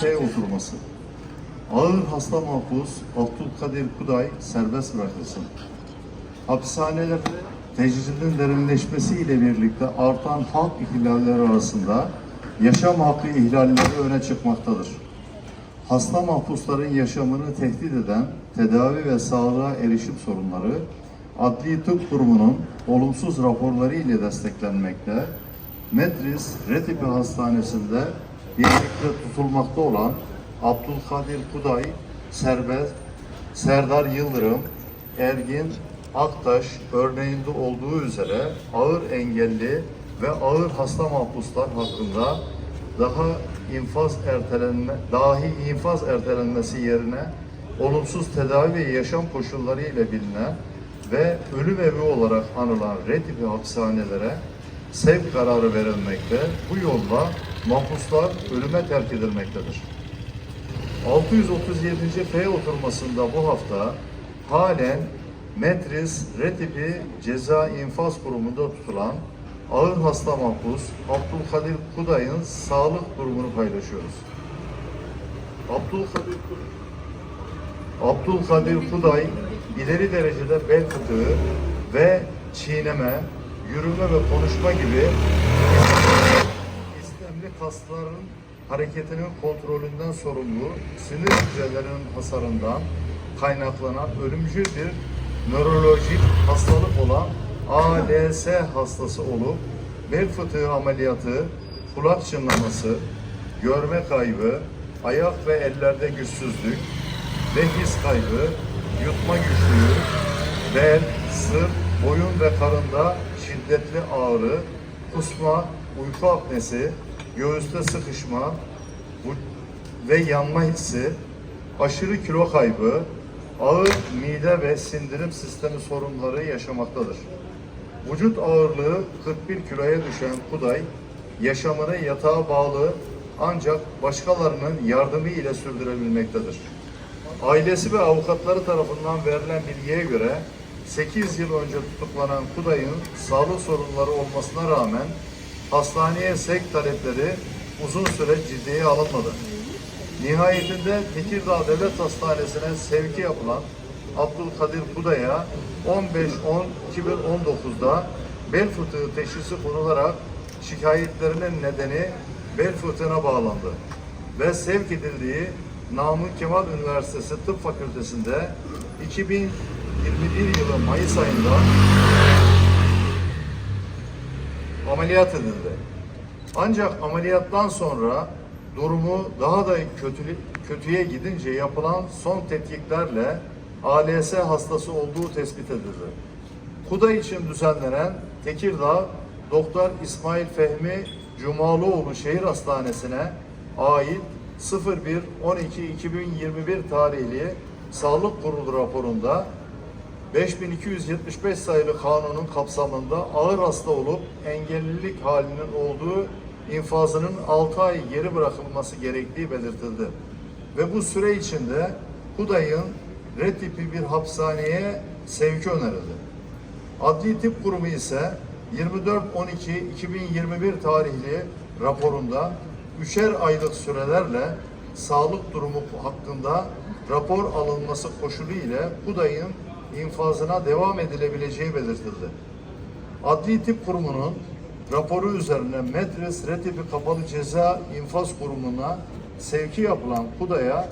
T oturması. Ağır hasta mahpus Abdülkadir Kuday serbest bırakılsın. Hapishanelerde tecridin derinleşmesiyle birlikte artan halk ihlalleri arasında yaşam hakkı ihlalleri öne çıkmaktadır. Hasta mahpusların yaşamını tehdit eden tedavi ve sağlığa erişim sorunları Adli Tıp Kurumu'nun olumsuz raporları ile desteklenmekte. Medris Retipi Hastanesi'nde birlikte tutulmakta olan Abdülkadir Kuday, Serbest, Serdar Yıldırım, Ergin Aktaş örneğinde olduğu üzere ağır engelli ve ağır hasta mahpuslar hakkında daha infaz ertelenme, dahi infaz ertelenmesi yerine olumsuz tedavi ve yaşam koşulları ile bilinen ve ölüm evi olarak anılan red tipi hapishanelere sevk kararı verilmekte. Bu yolla mahpuslar ölüme terk edilmektedir. 637. F oturmasında bu hafta halen Metris Retipi Ceza İnfaz Kurumu'nda tutulan ağır hasta mahpus Abdülkadir Kuday'ın sağlık durumunu paylaşıyoruz. Abdülkadir Abdülkadir Kuday ileri derecede bel fıtığı ve çiğneme, yürüme ve konuşma gibi kasların hareketinin kontrolünden sorumlu sinir hücrelerinin hasarından kaynaklanan ölümcül bir nörolojik hastalık olan ALS hastası olup bel fıtığı ameliyatı, kulak çınlaması, görme kaybı, ayak ve ellerde güçsüzlük, ve his kaybı, yutma güçlüğü, bel, sırt, boyun ve karında şiddetli ağrı, kusma, uyku apnesi, göğüste sıkışma ve yanma hissi, aşırı kilo kaybı, ağır mide ve sindirim sistemi sorunları yaşamaktadır. Vücut ağırlığı 41 kiloya düşen Kuday, yaşamını yatağa bağlı ancak başkalarının yardımı ile sürdürebilmektedir. Ailesi ve avukatları tarafından verilen bilgiye göre 8 yıl önce tutuklanan Kuday'ın sağlık sorunları olmasına rağmen hastaneye sevk talepleri uzun süre ciddiye alınmadı. Nihayetinde Tekirdağ Devlet Hastanesi'ne sevki yapılan Abdülkadir Kuday'a 15-10-2019'da bel fıtığı teşhisi konularak şikayetlerinin nedeni bel fıtığına bağlandı ve sevk edildiği Namık Kemal Üniversitesi Tıp Fakültesi'nde 2021 yılı Mayıs ayında ameliyat edildi. Ancak ameliyattan sonra durumu daha da kötü, kötüye gidince yapılan son tetkiklerle ALS hastası olduğu tespit edildi. Kuda için düzenlenen Tekirdağ Doktor İsmail Fehmi Cumalıoğlu Şehir Hastanesi'ne ait 01-12-2021 tarihli Sağlık Kurulu raporunda 5275 sayılı kanunun kapsamında ağır hasta olup engellilik halinin olduğu infazının 6 ay geri bırakılması gerektiği belirtildi. Ve bu süre içinde Kuday'ın red tipi bir hapishaneye sevki önerildi. Adli Tıp Kurumu ise 24-12-2021 tarihli raporunda üçer aylık sürelerle sağlık durumu hakkında rapor alınması koşulu ile Kuday'ın infazına devam edilebileceği belirtildi. Adli Tıp Kurumu'nun raporu üzerine Medres Retipi Kapalı Ceza İnfaz Kurumu'na sevki yapılan Kuday'a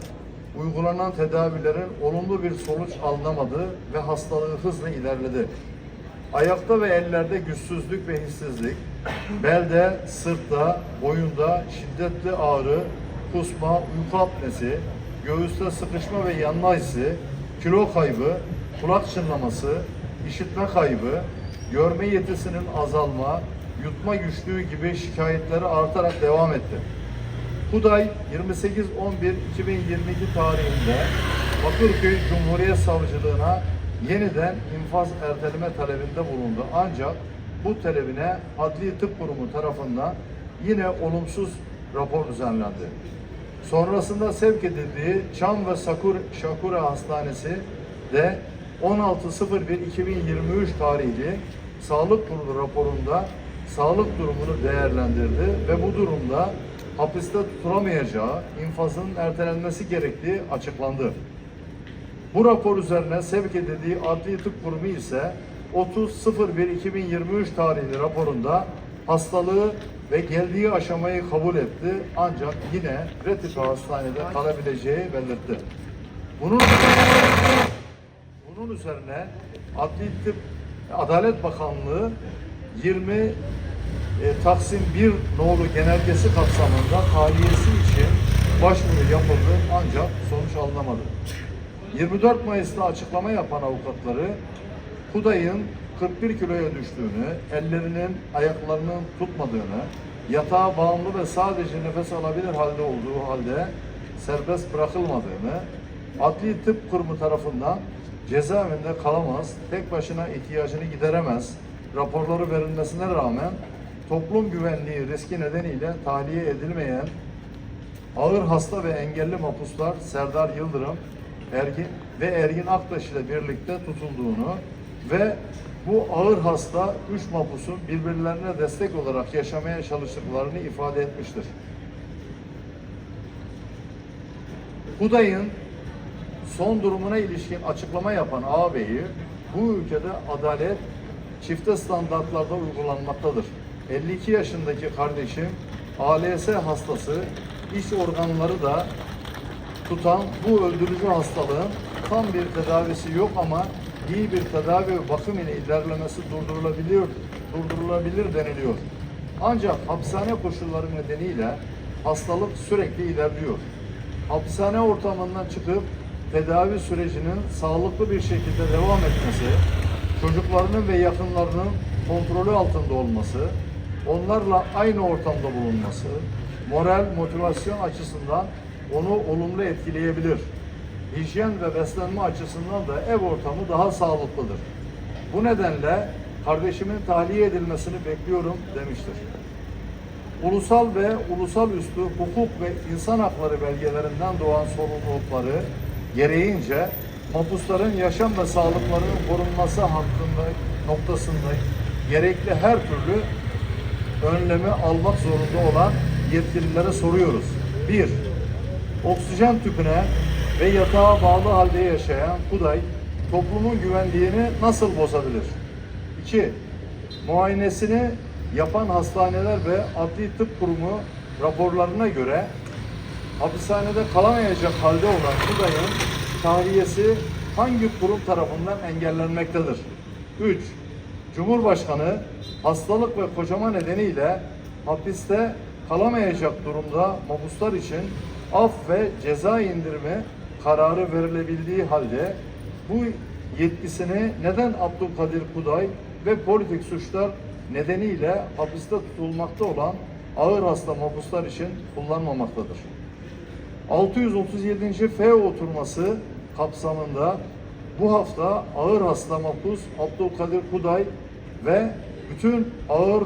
uygulanan tedavilerin olumlu bir sonuç alınamadı ve hastalığı hızla ilerledi. Ayakta ve ellerde güçsüzlük ve hissizlik, belde, sırtta, boyunda şiddetli ağrı, kusma, uyku apnesi, göğüste sıkışma ve yanma hissi, kilo kaybı, kulak çınlaması, işitme kaybı, görme yetisinin azalma, yutma güçlüğü gibi şikayetleri artarak devam etti. Kuday 28-11-2022 tarihinde Bakırköy Cumhuriyet Savcılığına yeniden infaz erteleme talebinde bulundu. Ancak bu talebine Adli Tıp Kurumu tarafından yine olumsuz rapor düzenlendi. Sonrasında sevk edildiği Çam ve Sakur, Şakura Hastanesi de 16.01.2023 tarihli Sağlık Kurulu raporunda sağlık durumunu değerlendirdi ve bu durumda hapiste tutulamayacağı, infazın ertelenmesi gerektiği açıklandı. Bu rapor üzerine sevk edildiği Adli Tıp Kurumu ise 30.01.2023 tarihli raporunda hastalığı ve geldiği aşamayı kabul etti ancak yine Retife Hastanede kalabileceği belirtti. Bunun bunun üzerine Adli Tıp Adalet Bakanlığı 20 e, Taksim 1 nolu genelgesi kapsamında tahliyesi için başvuru yapıldı ancak sonuç alınamadı. 24 Mayıs'ta açıklama yapan avukatları Kuday'ın 41 kiloya düştüğünü, ellerinin ayaklarının tutmadığını, yatağa bağımlı ve sadece nefes alabilir halde olduğu halde serbest bırakılmadığını, Adli Tıp Kurumu tarafından cezaevinde kalamaz, tek başına ihtiyacını gideremez, raporları verilmesine rağmen toplum güvenliği riski nedeniyle tahliye edilmeyen ağır hasta ve engelli mahpuslar Serdar Yıldırım, Ergin ve Ergin Aktaş ile birlikte tutulduğunu ve bu ağır hasta üç mahpusun birbirlerine destek olarak yaşamaya çalıştıklarını ifade etmiştir. Huday'ın son durumuna ilişkin açıklama yapan ağabeyi bu ülkede adalet çifte standartlarda uygulanmaktadır. 52 yaşındaki kardeşim ALS hastası iç organları da tutan bu öldürücü hastalığın tam bir tedavisi yok ama iyi bir tedavi ve bakım ile ilerlemesi durdurulabiliyor, durdurulabilir deniliyor. Ancak hapishane koşulları nedeniyle hastalık sürekli ilerliyor. Hapishane ortamından çıkıp tedavi sürecinin sağlıklı bir şekilde devam etmesi, çocuklarının ve yakınlarının kontrolü altında olması, onlarla aynı ortamda bulunması, moral, motivasyon açısından onu olumlu etkileyebilir. Hijyen ve beslenme açısından da ev ortamı daha sağlıklıdır. Bu nedenle kardeşimin tahliye edilmesini bekliyorum demiştir. Ulusal ve ulusal üstü hukuk ve insan hakları belgelerinden doğan sorumlulukları gereğince mahpusların yaşam ve sağlıklarının korunması hakkında noktasında gerekli her türlü önlemi almak zorunda olan yetkililere soruyoruz. 1. Oksijen tüpüne ve yatağa bağlı halde yaşayan Kuday toplumun güvenliğini nasıl bozabilir? 2. Muayenesini yapan hastaneler ve adli tıp kurumu raporlarına göre hapishanede kalamayacak halde olan Kuday'ın tahliyesi hangi kurum tarafından engellenmektedir? 3. Cumhurbaşkanı hastalık ve kocama nedeniyle hapiste kalamayacak durumda mahpuslar için af ve ceza indirimi kararı verilebildiği halde bu yetkisini neden Abdülkadir Kuday ve politik suçlar nedeniyle hapiste tutulmakta olan ağır hasta mahpuslar için kullanmamaktadır? 637. F oturması kapsamında bu hafta ağır hasta mahpus Abdülkadir Kuday ve bütün ağır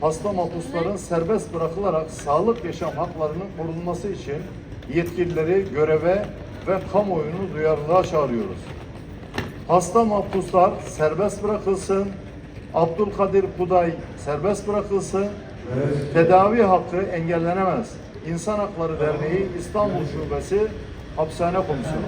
hasta mahpusların serbest bırakılarak sağlık yaşam haklarının korunması için yetkilileri göreve ve kamuoyunu duyarlılığa çağırıyoruz. Hasta mahpuslar serbest bırakılsın, Abdülkadir Kuday serbest bırakılsın, tedavi hakkı engellenemez. İnsan Hakları Derneği İstanbul Şubesi Hapishane Komisyonu.